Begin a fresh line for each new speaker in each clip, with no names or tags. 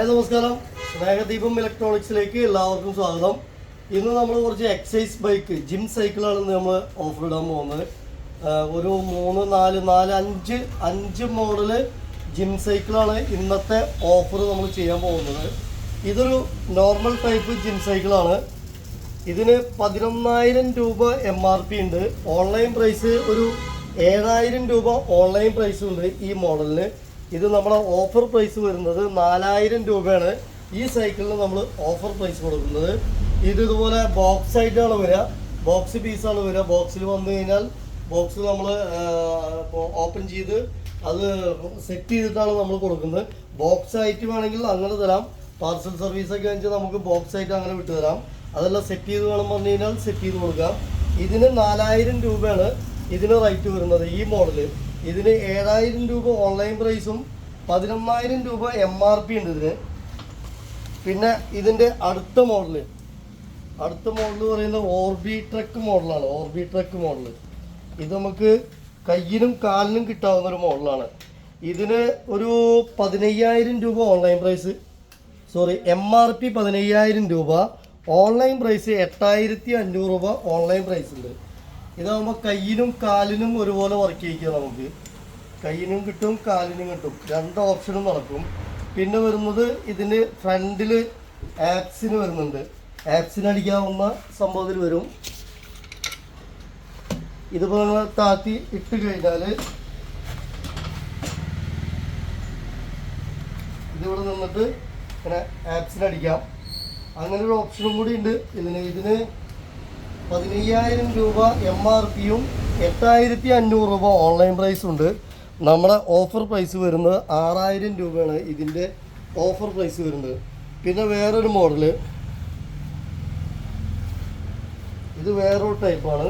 നമസ്കാരം. സ്നേഹദീപം ഇലക്ട്രോണിക്സിലേക്ക് എല്ലാവർക്കും സ്വാഗതം. ഇന്ന് നമ്മൾ കുറച്ച് എക്സൈസ് ബൈക്ക് ജിം സൈക്കിളാണ് നമ്മൾ ഓഫർ ഇടാൻ പോകുന്നത് ഒരു മൂന്ന് നാല് നാല് അഞ്ച് അഞ്ച് മോഡൽ ജിം സൈക്കിളാണ് ഇന്നത്തെ ഓഫർ നമ്മൾ ചെയ്യാൻ പോകുന്നത്. ഇതൊരു നോർമൽ ടൈപ്പ് ജിം സൈക്കിളാണ് ഇതിന് പതിനൊന്നായിരം രൂപ എം ആർ പി ഉണ്ട്. ഓൺലൈൻ പ്രൈസ് ഒരു ഏഴായിരം രൂപ ഓൺലൈൻ പ്രൈസ് ഉണ്ട് ഈ മോഡലിന് ഇത് നമ്മുടെ ഓഫർ പ്രൈസ് വരുന്നത് നാലായിരം രൂപയാണ്. ഈ സൈക്കിളിന് നമ്മൾ ഓഫർ പ്രൈസ് കൊടുക്കുന്നത്. ഇത് ഇതുപോലെ ബോക്സ് ആയിട്ടാണ് വരിക. ബോക്സ് പീസാണ് വരിക. ബോക്സിൽ വന്നു കഴിഞ്ഞാൽ ബോക്സ് നമ്മൾ ഓപ്പൺ ചെയ്ത് അത് സെറ്റ് ചെയ്തിട്ടാണ് നമ്മൾ കൊടുക്കുന്നത്. ബോക്സ് ആയിട്ട് വേണമെങ്കിൽ അങ്ങനെ തരാം. പാർസൽ സർവീസ് ഒക്കെ വെച്ചാൽ നമുക്ക് ബോക്സ് ആയിട്ട് അങ്ങനെ വിട്ടുതരാം അതെല്ലാം സെറ്റ് ചെയ്ത് വേണം പറഞ്ഞു കഴിഞ്ഞാൽ സെറ്റ് ചെയ്ത് കൊടുക്കാം. ഇതിന് നാലായിരം രൂപയാണ് ഇതിന് റേറ്റ് വരുന്നത് ഈ മോഡൽ ഇതിന് ഏഴായിരം രൂപ ഓൺലൈൻ പ്രൈസും പതിനൊന്നായിരം രൂപ എം ആർ പി ഉണ്ട് ഇതിന്. പിന്നെ ഇതിന്റെ അടുത്ത മോഡൽ അടുത്ത മോഡൽ പറയുന്നത് ഓർബി ട്രക്ക് മോഡലാണ് ഓർബി ട്രക്ക് മോഡൽ ഇത് നമുക്ക് കയ്യിനും കാലിനും കിട്ടാവുന്ന ഒരു മോഡലാണ് ഇതിന് ഒരു പതിനയ്യായിരം രൂപ online price sorry M R P പതിനയ്യായിരം രൂപ. ഓൺലൈൻ പ്രൈസ് എട്ടായിരത്തി അഞ്ഞൂറ് രൂപ ഓൺലൈൻ പ്രൈസ് ഉണ്ട്. ഇതാകുമ്പോൾ കയ്യിനും കാലിനും ഒരുപോലെ വർക്ക് ചെയ്യിക്കുക നമുക്ക്. കയ്യിനും കിട്ടും കാലിനും കിട്ടും. രണ്ട് ഓപ്ഷനും നടക്കും. പിന്നെ വരുന്നത് ഇതിന് ഫ്രണ്ടിൽ ആപ്സിന് വരുന്നുണ്ട്. ആപ്സിന് അടിക്കാവുന്ന സംഭവത്തിൽ വരും. ഇതിപ്പോൾ നമ്മൾ താത്തി ഇട്ട് കഴിഞ്ഞാൽ ഇതിവിടെ നിന്നിട്ട് ഇങ്ങനെ ആപ്സിന് അടിക്കാം. അങ്ങനെ ഒരു ഓപ്ഷനും കൂടി ഉണ്ട്. ഇതിന് ഇതിന് പതിനയ്യായിരം രൂപ എം ആർ പിയും എട്ടായിരത്തി അഞ്ഞൂറ് രൂപ ഓൺലൈൻ പ്രൈസും ഉണ്ട്. നമ്മുടെ ഓഫർ പ്രൈസ് വരുന്നത് ആറായിരം രൂപയാണ് ഇതിന്റെ ഓഫർ പ്രൈസ് വരുന്നത്. പിന്നെ വേറൊരു മോഡൽ ഇത് വേറൊരു ടൈപ്പാണ്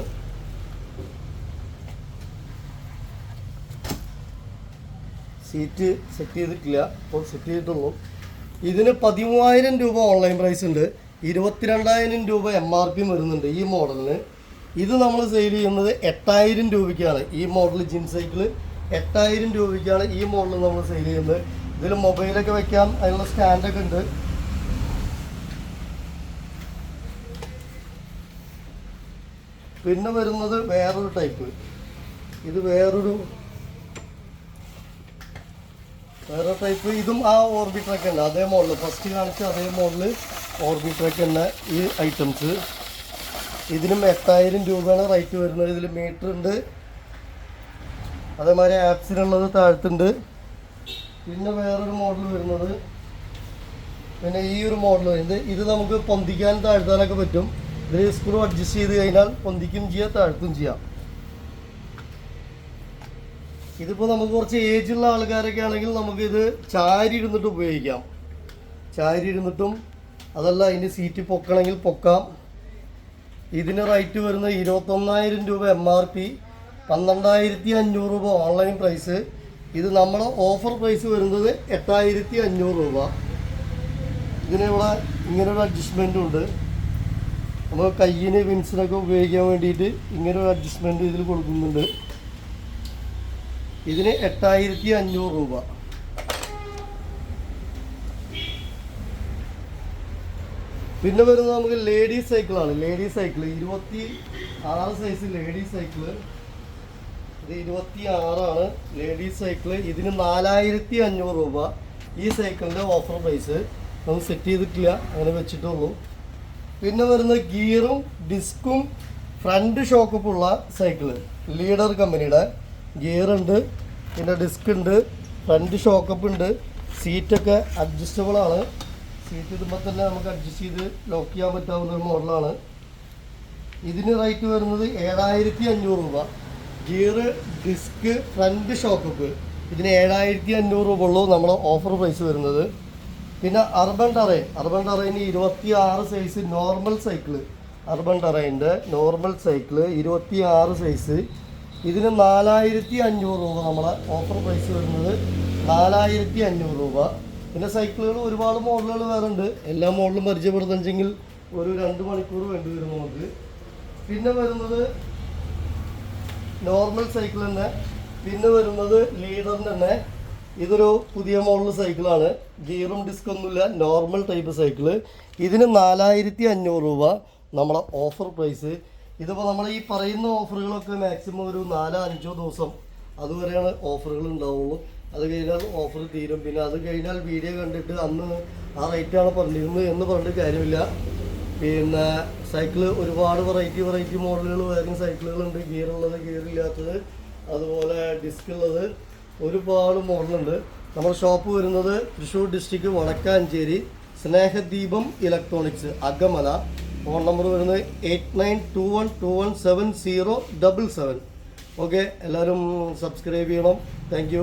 സീറ്റ് സെറ്റ് ചെയ്തിട്ടില്ല. ഇപ്പോൾ സെറ്റ് ചെയ്തിട്ടുള്ളൂ. ഇതിന് പതിമൂവായിരം രൂപ ഓൺലൈൻ പ്രൈസ് ഉണ്ട്. ഇരുപത്തിരണ്ടായിരം രൂപ എം ആർ പി വരുന്നുണ്ട് ഈ മോഡലിന്. ഇത് നമ്മൾ സെയിൽ ചെയ്യുന്നത് എട്ടായിരം രൂപയ്ക്കാണ്. ഈ മോഡൽ ജിം സൈക്കിൾ എട്ടായിരം രൂപയ്ക്കാണ് ഈ മോഡൽ നമ്മൾ സെയിൽ ചെയ്യുന്നത്. ഇതിൽ മൊബൈലൊക്കെ വെക്കാം അതിനുള്ള സ്റ്റാൻഡൊക്കെ ഉണ്ട്. പിന്നെ വരുന്നത് വേറൊരു ടൈപ്പ് ഇത് വേറൊരു വേറെ ടൈപ്പ് ഇതും ആ ഓർബിറ്ററൊക്കെ ഉണ്ട്. അതേ മോഡൽ ഫസ്റ്റ് കാണിച്ച അതേ മോഡൽ ഓർബിട്രക്ക് ഉള്ള ഈ ഐറ്റംസ്. ഇതിനും എട്ടായിരം രൂപയാണ് റേറ്റ് വരുന്നത്. ഇതിൽ മീറ്റർ ഉണ്ട്. അതേമാതിരി ആപ്സിനുള്ളത് താഴത്തുണ്ട്. പിന്നെ വേറൊരു മോഡൽ വരുന്നത്. പിന്നെ ഈ ഒരു മോഡൽ വരുന്നത്. ഇത് നമുക്ക് പൊന്തിക്കാൻ താഴ്ത്താനൊക്കെ പറ്റും. ഇതിൽ സ്ക്രൂ അഡ്ജസ്റ്റ് ചെയ്ത് കഴിഞ്ഞാൽ പൊന്തിക്കും ചെയ്യാം താഴ്ത്തും ചെയ്യാം. ഇതിപ്പോൾ നമുക്ക് കുറച്ച് ഏജുള്ള ആൾക്കാരൊക്കെ ആണെങ്കിൽ നമുക്കിത് ചാരി ഇരുന്നിട്ട് ഉപയോഗിക്കാം. ചാരി ഇരുന്നിട്ടും അതല്ല ഇനി സീറ്റ് പൊക്കണമെങ്കിൽ പൊക്കാം. ഇതിന് റേറ്റ് വരുന്നത് ഇരുപത്തൊന്നായിരം രൂപ എം ആർ പി പന്ത്രണ്ടായിരത്തി അഞ്ഞൂറ് രൂപ ഓൺലൈൻ പ്രൈസ് ഇത് നമ്മൾ ഓഫർ പ്രൈസ് വരുന്നത് എട്ടായിരത്തി അഞ്ഞൂറ് രൂപ ഇതിനിവിടെ ഇങ്ങനൊരു അഡ്ജസ്റ്റ്മെന്റും ഉണ്ട്. നമ്മൾ കയ്യിന് വിൻസിനൊക്കെ ഉപയോഗിക്കാൻ വേണ്ടിയിട്ട് ഇങ്ങനൊരു അഡ്ജസ്റ്റ്മെന്റ് ഇതിൽ കൊടുക്കുന്നുണ്ട്. ഇതിന് എട്ടായിരത്തി അഞ്ഞൂറ് രൂപ. പിന്നെ വരുന്നത് നമുക്ക് ലേഡീസ് സൈക്കിളാണ് ലേഡീസ് സൈക്കിൾ ഇരുപത്തി ആറ് സൈസ് ലേഡീസ് സൈക്കിൾ ഇത് ഇരുപത്തി ആറാണ്. ലേഡീസ് സൈക്കിൾ ഇതിന് നാലായിരത്തി അഞ്ഞൂറ് രൂപ ഈ സൈക്കിളിന്റെ ഓഫർ പ്രൈസ് നമുക്ക് സെറ്റ് ചെയ്തിട്ടില്ല. അങ്ങനെ വെച്ചിട്ടുള്ളൂ. പിന്നെ വരുന്ന ഗിയറും ഡിസ്കും ഫ്രണ്ട് ഷോക്കപ്പുള്ള സൈക്കിൾ ലീഡർ കമ്പനിയുടെ ഗിയർ ഉണ്ട്. പിന്നെ ഡിസ്ക് ഉണ്ട്. ഫ്രണ്ട് ഷോക്കപ്പ് ഉണ്ട്. സീറ്റൊക്കെ അഡ്ജസ്റ്റബിൾ ആണ്. സീറ്റ് ഇടുമ്പോൾ തന്നെ നമുക്ക് അഡ്ജസ്റ്റ് ചെയ്ത് ലോക്ക് ചെയ്യാൻ പറ്റാവുന്ന ഒരു മോഡലാണ് ഇതിന് റേറ്റ് വരുന്നത് ഏഴായിരത്തി അഞ്ഞൂറ് രൂപ ഗിയർ ഡിസ്ക് ഫ്രണ്ട് ഷോക്കപ്പ് ഇതിന് ഏഴായിരത്തി അഞ്ഞൂറ് രൂപ ഉള്ളൂ നമ്മുടെ ഓഫർ പ്രൈസ് വരുന്നത്. പിന്നെ അർബൻ ടറൈൻ അർബൻ ടറൈന് ഇരുപത്തി ആറ് സൈസ് നോർമൽ സൈക്കിൾ അർബൻ ടറൈന്റെ നോർമൽ സൈക്കിൾ ഇരുപത്തി ആറ് സൈസ് ഇതിന് നാലായിരത്തി അഞ്ഞൂറ് രൂപ നമ്മളെ ഓഫർ പ്രൈസ് വരുന്നത് നാലായിരത്തി അഞ്ഞൂറ് രൂപ. പിന്നെ സൈക്കിളുകൾ ഒരുപാട് മോഡലുകൾ വേറെ ഉണ്ട് എല്ലാ മോഡലും പരിചയപ്പെടുത്തുന്നെങ്കിൽ ഒരു രണ്ട് മണിക്കൂർ വേണ്ടി വരും നമുക്ക്. പിന്നെ വരുന്നത് നോർമൽ സൈക്കിൾ തന്നെ. പിന്നെ വരുന്നത് ലീഡറിന്റെ തന്നെ. ഇതൊരു പുതിയ മോഡൽ സൈക്കിളാണ് ഗിയറും ഡിസ്ക് ഒന്നുമില്ല നോർമൽ ടൈപ്പ് സൈക്കിൾ ഇതിന് നാലായിരത്തി അഞ്ഞൂറ് രൂപ നമ്മളെ ഓഫർ പ്രൈസ് ഇതിപ്പോൾ നമ്മൾ ഈ പറയുന്ന ഓഫറുകളൊക്കെ മാക്സിമം ഒരു നാലോ അഞ്ചോ ദിവസം അതുവരെയാണ് ഓഫറുകൾ ഉണ്ടാവുള്ളൂ. അത് കഴിഞ്ഞാൽ ഓഫർ തീരും. പിന്നെ അത് കഴിഞ്ഞാൽ വീഡിയോ കണ്ടിട്ട് അന്ന് ആ റേറ്റാണ് പറഞ്ഞിരുന്നത് എന്ന് പറഞ്ഞിട്ട് കാര്യമില്ല. പിന്നെ സൈക്കിൾ ഒരുപാട് വെറൈറ്റി വെറൈറ്റി മോഡലുകൾ വേറെ സൈക്കിളുകളുണ്ട് ഗിയർ ഉള്ളത് ഗിയർ ഇല്ലാത്തത്. അതുപോലെ ഡിസ്ക് ഉള്ളത്. ഒരുപാട് മോഡലുണ്ട് നമ്മുടെ ഷോപ്പ് വരുന്നത് Thrissur district Vadakkanchery. Snehadeepam electronics Akamala phone number വരുന്നത് eight nine two one two one seven zero double seven okay എല്ലാവരും സബ്സ്ക്രൈബ് ചെയ്യണം. താങ്ക്